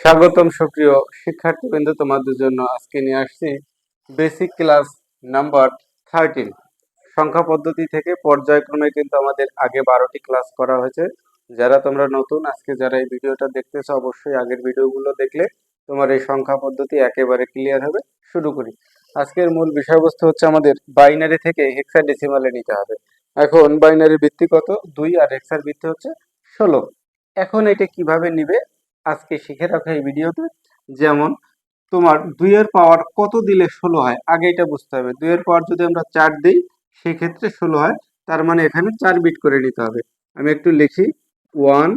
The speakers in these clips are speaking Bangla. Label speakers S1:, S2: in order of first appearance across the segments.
S1: স্বাগতম সুপ্রিয় শিক্ষার্থীবৃন্দ তোমাদের জন্য আজকে নিয়ে আসছি বেসিক ক্লাস নাম্বার থার্টিন সংখ্যা পদ্ধতি থেকে পর্যায়ক্রমে কিন্তু আমাদের আগে বারোটি ক্লাস করা হয়েছে। যারা তোমরা নতুন, আজকে যারা এই ভিডিওটা দেখতেছো, অবশ্যই আগের ভিডিওগুলো দেখলে তোমার এই সংখ্যা পদ্ধতি একেবারে ক্লিয়ার হবে। শুরু করি। আজকের মূল বিষয়বস্তু হচ্ছে আমাদের বাইনারি থেকে হেক্সাডেসিমালে নিতে হবে। এখন বাইনারির ভিত্তি কত? দুই আর হেক্সার ভিত্তি হচ্ছে ষোলো। এখন এটা কীভাবে নিবে? আজকে শিখে রাখো এই ভিডিওতে, যেমন তোমার দুইয়ের পাওয়ার কত দিলে ষোলো হয়? আগে এটা বুঝতে হবে। দুইয়ের পাওয়ার যদি আমরা চার দিই, সেক্ষেত্রে ষোলো হয়। তার মানে এখানে চার বিট করে নিতে হবে। আমি একটু লিখি। One,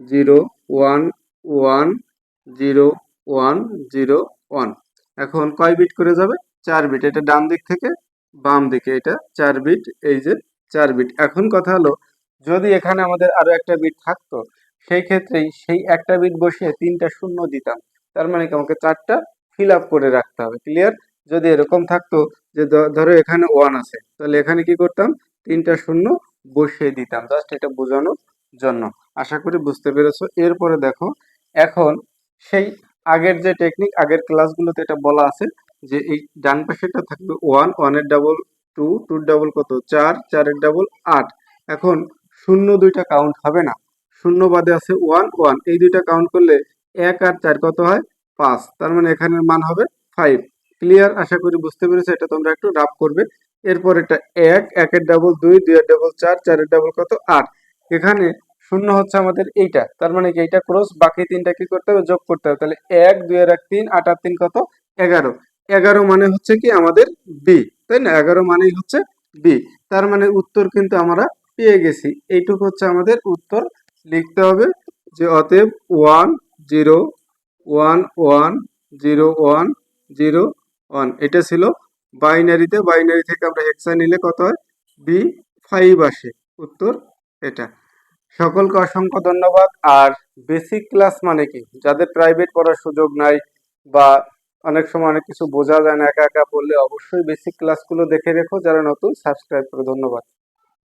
S1: zero, one one, zero one zero, one. এখন কয় বিট করে যাবে? চার বিট। এটা ডান দিক থেকে বাম দিকে। এটা চার বিট, এই যে চার বিট। এখন কথা হলো, যদি এখানে আমাদের আরও একটা বিট থাকতো সেই ক্ষেত্রেই সেই একটা বিট বসিয়ে তিনটা শূন্য দিতাম। তার মানে কি? আমাকে চারটা ফিল আপ করে রাখতে হবে। ক্লিয়ার যদি এরকম থাকতো যে ধরো এখানে ওয়ান আছে, তাহলে এখানে কি করতাম? তিনটা শূন্য বসিয়ে দিতাম। জাস্ট এটা বোঝানোর জন্য। আশা করি বুঝতে পেরেছ। এরপরে দেখো, এখন সেই আগের যে টেকনিক আগের ক্লাসগুলোতে এটা বলা আছে যে এই ডান পাশেটা থাকবে ওয়ান ওয়ানের ডাবল টু টুর ডাবল কত? চার, চারের ডাবল আট। এখন শূন্য দুইটা কাউন্ট হবে না। শূন্য বাদে আছে ওয়ান ওয়ান। এই দুইটা কাউন্ট করলে এক আর চার কত হয়? পাঁচ। তার মানে এখানের মান হবে ফাইভ ক্লিয়ার আশা করি বুঝতে পেরেছ। এটা তোমরা একটু রাফ করবে। এরপর এটা এক, একের ডাবল দুই, দুইয়ের ডাবল চার, চারের ডাবল কত? আট। এখানে শূন্য হচ্ছে আমাদের এইটা। তার মানে কি এইটা ক্রস বাকি তিনটা কি করতে হবে? যোগ করতে হবে। তাহলে এক, দুইয়ের এক, তিন, আট আর তিন কত? এগারো। এগারো মানে হচ্ছে কি? আমাদের বি তাই না? এগারো মানেই হচ্ছে বি তার মানে উত্তর কিন্তু আমরা পেয়ে গেছি। এইটুকু হচ্ছে আমাদের উত্তর লিখতে হবে যে অতএব one zero one one zero one zero one এটা ছিল বাইনারিতে বাইনারি থেকে আমরা হেক্সা নিলে কত হয়? বি ফাইভ আসে। উত্তর এটা। সকলকে অসংখ্য ধন্যবাদ। আর বেসিক ক্লাস মানে কি? যাদের প্রাইভেট পড়ার সুযোগ নাই বা অনেক সময় অনেক কিছু বোঝা যায় না, একা একা পড়লে অবশ্যই বেসিক ক্লাসগুলো দেখে রেখো। যারা নতুন সাবস্ক্রাইব করো। ধন্যবাদ।